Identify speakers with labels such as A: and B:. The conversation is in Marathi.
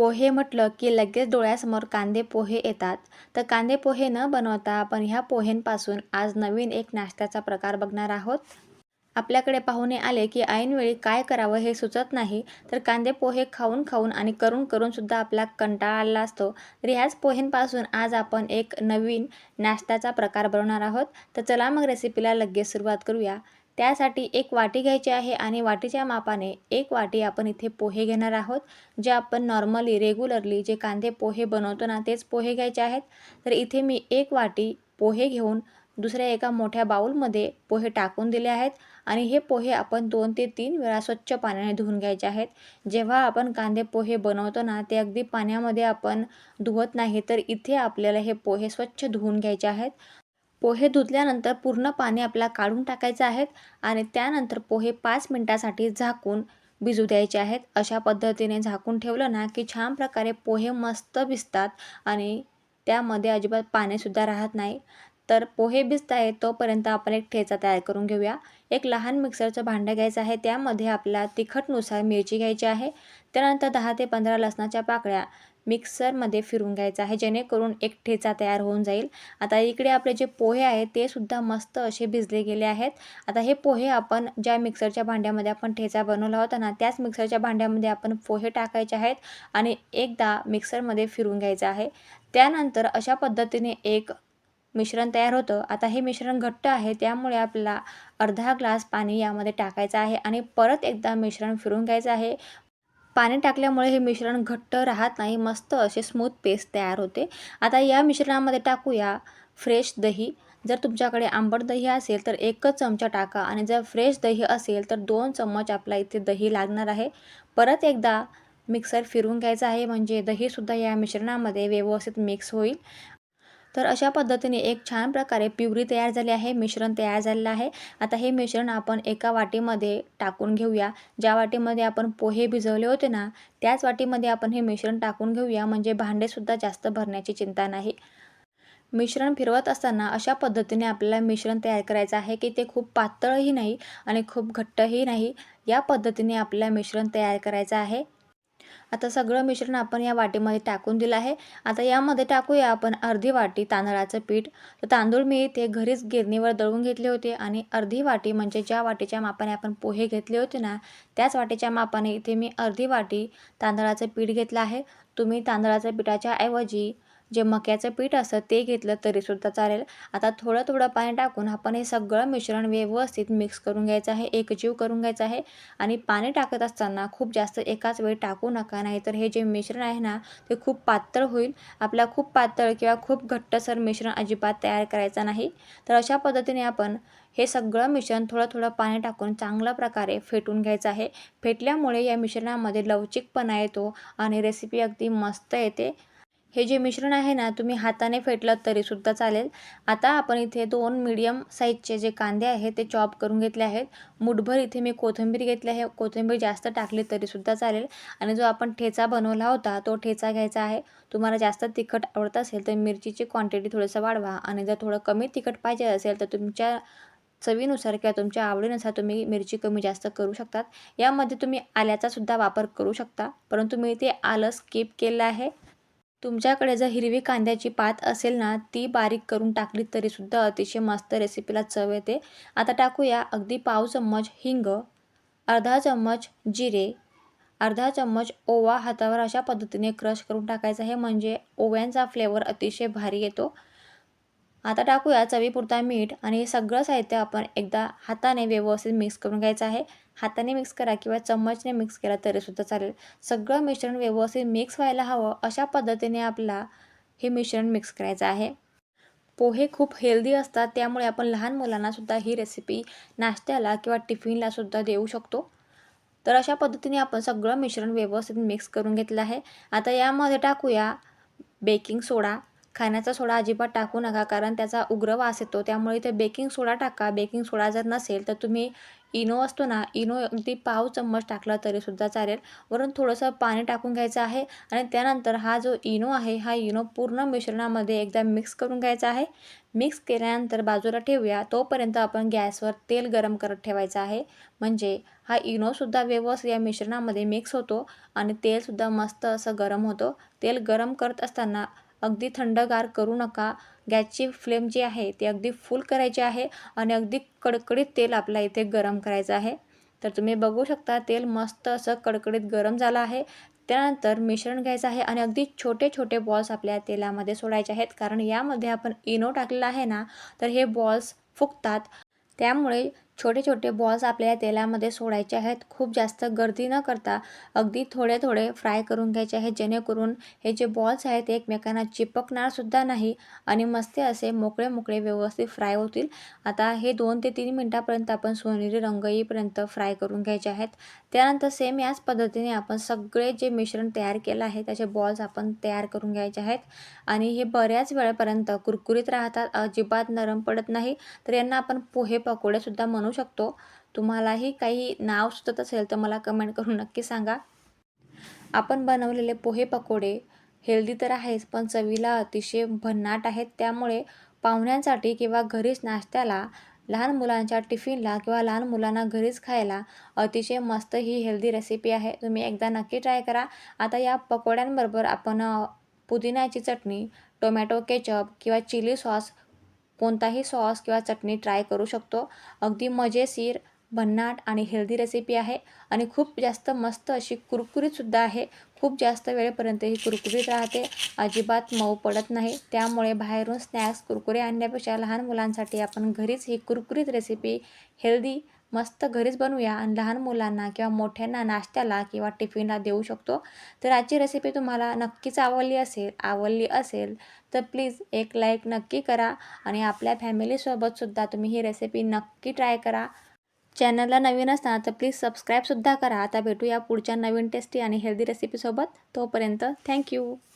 A: पोहे म्हटलं की लगेच डोळ्यासमोर कांदे पोहे येतात. तर कांदे पोहे न बनवता आपण ह्या पोहेंपासून आज नवीन एक नाश्त्याचा प्रकार बघणार आहोत. आपल्याकडे पाहुणे आले की ऐनवेळी काय करावं हे सुचत नाही तर कांदे पोहे खाऊन खाऊन आणि करून करून सुद्धा आपला कंटाळा आला असतो. तर ह्याच पोहेंपासून आज आपण एक नवीन नाश्त्याचा प्रकार बनवणार आहोत. तर चला मग रेसिपीला लगेच सुरुवात करूया. त्यासाठी एक वाटी घ्यायची आहे आणि वाटीच्या मापाने एक वाटी आपण इथे पोहे घेणार आहोत. जे आपण नॉर्मली रेग्युलरली जे कांदे पोहे बनवतो ना तेच पोहे घ्यायचे आहेत. तर इथे मी एक वाटी पोहे घेऊन दुसऱ्या एका मोठ्या बाऊलमध्ये पोहे टाकून दिले आहेत. आणि हे पोहे आपण दोन ते तीन वेळा स्वच्छ पाण्याने धुवून घ्यायचे आहेत. जेव्हा आपण कांदे पोहे बनवतो ना ते अगदी पाण्यामध्ये आपण धुवत नाही तर इथे आपल्याला हे पोहे स्वच्छ धुवून घ्यायचे आहेत. पोहे धुतल्यानंतर पूर्ण पाणी आपल्याला काढून टाकायचं आहेत आणि त्यानंतर पोहे पाच मिनटासाठी झाकून भिजू द्यायचे आहेत. अशा पद्धतीने झाकून ठेवलं ना की छान प्रकारे पोहे मस्त भिजतात आणि त्यामध्ये अजिबात पाणीसुद्धा राहत नाही. तर पोहे भिजत आहे तोपर्यंत आपण एक ठेचा तयार करून घेऊया. एक लहान मिक्सरचं भांडं घ्यायचं आहे. त्यामध्ये आपला तिखटनुसार मिरची घ्यायची आहे. त्यानंतर दहा ते पंधरा लसणाच्या पाकळ्या मिक्सरमध्ये फिरून घ्यायचं आहे जेणेकरून एक ठेचा तयार होऊन जाईल. आता इकडे आपले जे पोहे आहेत ते सुद्धा मस्त असे भिजले गेले आहेत. आता हे पोहे आपण ज्या मिक्सरच्या भांड्यामध्ये आपण ठेचा बनवला होता ना त्याच मिक्सरच्या भांड्यामध्ये आपण पोहे टाकायचे आहेत आणि एकदा मिक्सरमध्ये फिरून घ्यायचं आहे. त्यानंतर अशा पद्धतीने एक मिश्रण तयार होतं. आता हे मिश्रण घट्ट आहे त्यामुळे आपल्याला अर्धा ग्लास पाणी यामध्ये टाकायचं आहे आणि परत एकदा मिश्रण फिरून घ्यायचं आहे. पाणी टाकल्यामुळे हे मिश्रण घट्ट राहत नाही मस्त असे स्मूथ पेस्ट तयार होते. आता या मिश्रणामध्ये टाकूया फ्रेश दही. जर तुमच्याकडे आंबट दही असेल तर एकच चमचा टाका आणि जर फ्रेश दही असेल तर दोन चम्मच आपला इथे दही लागणार आहे. परत एकदा मिक्सर फिरून घ्यायचा आहे म्हणजे दहीसुद्धा या मिश्रणामध्ये व्यवस्थित मिक्स होईल. तर अशा पद्धतीने एक छान प्रकारे प्युरी तयार झाली आहे मिश्रण तयार झालेलं आहे. आता हे मिश्रण आपण एका वाटीमध्ये टाकून घेऊया. ज्या वाटीमध्ये आपण पोहे भिजवले होते ना त्याच वाटीमध्ये आपण हे मिश्रण टाकून घेऊया. म्हणजे भांडेसुद्धा जास्त भरण्याची चिंता नाही. मिश्रण फिरवत असताना अशा पद्धतीने आपल्याला मिश्रण तयार करायचं आहे की ते खूप पातळही नाही आणि खूप घट्टही नाही. या पद्धतीने आपल्याला मिश्रण तयार करायचं आहे. आता सगळं मिश्रण आपण या वाटीमध्ये टाकून दिलं आहे. आता यामध्ये टाकूया आपण अर्धी वाटी तांदळाचं पीठ. तर तांदूळ मी इथे घरीच गिरणीवर दळून घेतले होते आणि अर्धी वाटी म्हणजे ज्या वाटीच्या मापाने आपण पोहे घेतले होते ना त्याच वाटीच्या मापाने इथे मी अर्धी वाटी तांदळाचं पीठ घेतलं आहे. तुम्ही तांदळाच्या पिठाच्या ऐवजी जे मक्याचं पीठ असतं ते घेतलं तरीसुद्धा चालेल. आता थोडं थोडं पाणी टाकून आपण हे सगळं मिश्रण व्यवस्थित मिक्स करून घ्यायचं आहे एकजीव करून घ्यायचं आहे. आणि पाणी टाकत असताना खूप जास्त एकाच वेळी टाकू नका नाही तर हे जे मिश्रण आहे ना ते खूप पातळ होईल. आपल्या खूप पातळ किंवा खूप घट्टसर मिश्रण अजिबात तयार करायचं नाही. तर अशा पद्धतीने आपण हे सगळं मिश्रण थोडं थोडं पाणी टाकून चांगल्या प्रकारे फेटून घ्यायचं आहे. फेटल्यामुळे या मिश्रणामध्ये लवचिकपणा येतो आणि रेसिपी अगदी मस्त येते. हे जे मिश्रण आहे ना तुम्ही हाताने फेटलं तरीसुद्धा चालेल. आता आपण इथे दोन मीडियम साईजचे जे कांदे आहेत ते चॉप करून घेतले आहेत. मुठभर इथे मी कोथिंबीर घेतली आहे. कोथिंबीर जास्त टाकली तरीसुद्धा चालेल. आणि जो आपण ठेचा बनवला होता तो ठेचा घ्यायचा आहे. तुम्हाला जास्त तिखट आवडत असेल तर मिरचीची क्वांटिटी थोडंसं वाढवा. आणि जर थोडं कमी तिखट पाहिजे असेल तर तुमच्या चवीनुसार किंवा तुमच्या आवडीनुसार तुम्ही मिरची कमी जास्त करू शकतात. यामध्ये तुम्ही आल्याचासुद्धा वापर करू शकता. परंतु मी इथे आलं स्किप केलं आहे. तुमच्याकडे जर हिरवी कांद्याची पात असेल ना ती बारीक करून टाकली तरीसुद्धा अतिशय मस्त रेसिपीला चव येते. आता टाकूया अगदी पाव चम्मच हिंग अर्धा चम्मच जिरे अर्धा चम्मच ओवा हातावर अशा पद्धतीने क्रश करून टाकायचा. आहे म्हणजे ओव्यांचा फ्लेवर अतिशय भारी येतो. आता टाकूया चवीपुरता मीठ आणि हे सगळं साहित्य आपण एकदा हाताने व्यवस्थित मिक्स करून घ्यायचं आहे. हाताने मिक्स करा किंवा चम्मचने मिक्स केला तरीसुद्धा चालेल. सगळं मिश्रण व्यवस्थित मिक्स व्हायला हवं अशा पद्धतीने आपला हे मिश्रण मिक्स करायचं आहे. पोहे खूप हेल्दी असतात त्यामुळे आपण लहान मुलांनासुद्धा ही रेसिपी नाश्त्याला किंवा टिफिनलासुद्धा देऊ शकतो. तर अशा पद्धतीने आपण सगळं मिश्रण व्यवस्थित मिक्स करून घेतलं आहे. आता यामध्ये टाकूया बेकिंग सोडा खाण्याचा सोडा अजिबात टाकू नका कारण त्याचा उग्र वास येतो. त्यामुळे इथे बेकिंग सोडा टाका. बेकिंग सोडा जर नसेल तर तुम्ही इनो असतो ना इनो अगदी पाव चम्मच टाकला तरीसुद्धा चालेल. वरून थोडंसं पाणी टाकून घ्यायचं आहे आणि त्यानंतर हा जो इनो आहे हा इनो पूर्ण मिश्रणामध्ये एकदा मिक्स करून घ्यायचा आहे. मिक्स केल्यानंतर बाजूला ठेवूया. तोपर्यंत आपण गॅसवर तेल गरम करत ठेवायचं आहे. म्हणजे हा इनोसुद्धा व्यवस्थित या मिश्रणामध्ये मिक्स होतो आणि तेलसुद्धा मस्त असं गरम होतो. तेल गरम करत असताना अगदी थंडगार करू नका. गॅसची फ्लेम जी आहे ती अगदी फुल करायची आहे आणि अगदी कडकडीत तेल आपल्या इथे गरम करायचं आहे. तर तुम्ही बघू शकता तेल मस्त असं कडकडीत गरम झालं आहे. त्यानंतर मिश्रण घ्यायचं आहे आणि अगदी छोटे छोटे बॉल्स आपल्या तेलामध्ये सोडायचे आहेत. कारण यामध्ये आपण इनो टाकलेला आहे ना तर हे बॉल्स फुगतात. त्यामुळे छोटे छोटे बॉल्स आपल्या तेलामध्ये सोडायचे आहेत. खूप जास्त गर्दी न करता अगदी थोडे थोडे फ्राय करून घ्यायचे आहेत. जेणेकरून हे जे बॉल्स आहेत ते एकमेकांना चिपकणारसुद्धा नाही आणि मस्त असे मोकळे मोकळे व्यवस्थित फ्राय होतील. आता हे दोन ते तीन मिनटापर्यंत आपण सोनेरी रंग येईपर्यंत फ्राय करून घ्यायचे आहेत. त्यानंतर सेम याच पद्धतीने आपण सगळे जे मिश्रण तयार केलं आहे त्याचे बॉल्स आपण तयार करून घ्यायचे आहेत. आणि हे बऱ्याच वेळेपर्यंत कुरकुरीत राहतात. अजिबात नरम पडत नाही. तर यांना आपण पोहे पकोडेसुद्धा म्हणू शकतो. तुम्हालाही काही नाव सुचत असेल तर मला कमेंट करून नक्की सांगा. आपण बनवलेले पोहे पकोडे हेल्दी तर आहेच पण चवीला अतिशय भन्नाट आहेत. त्यामुळे पाहुण्यांसाठी किंवा घरीच नाश्त्याला लहान मुलांच्या टिफिनला किंवा लहान मुलांना घरीच खायला अतिशय मस्त ही हेल्दी रेसिपी आहे. तुम्ही एकदा नक्की ट्राय करा. आता या पकोड्यांबरोबर आपण पुदिन्याची चटणी टोमॅटो केचप किंवा चिली सॉस कोणताही सॉस किंवा चटणी ट्राय करू शकतो. अगदी मजेशीर भन्नाट आणि हेल्दी रेसिपी आहे आणि खूप जास्त मस्त अशी कुरकुरीतसुद्धा आहे. खूप जास्त वेळेपर्यंत ही कुरकुरीत राहते. अजिबात मऊ पडत नाही. त्यामुळे बाहेरून स्नॅक्स कुरकुरे आणण्यापेक्षा लहान मुलांसाठी आपण घरीच ही कुरकुरीत रेसिपी हेल्दी मस्त घरीच बनवूया आणि लहान मुलांना किंवा मोठ्यांना नाश्त्याला किंवा टिफिनला देऊ शकतो. तर आजची रेसिपी तुम्हाला नक्कीच आवडली असेल आवडली असेल तर प्लीज एक लाईक नक्की करा आणि आपल्या फॅमिलीसोबतसुद्धा तुम्ही ही रेसिपी नक्की ट्राय करा. चॅनलला नवीन असताना तर प्लीज सबस्क्राईबसुद्धा करा. आता भेटूया पुढच्या नवीन टेस्टी आणि हेल्दी रेसिपीसोबत तोपर्यंत थँक्यू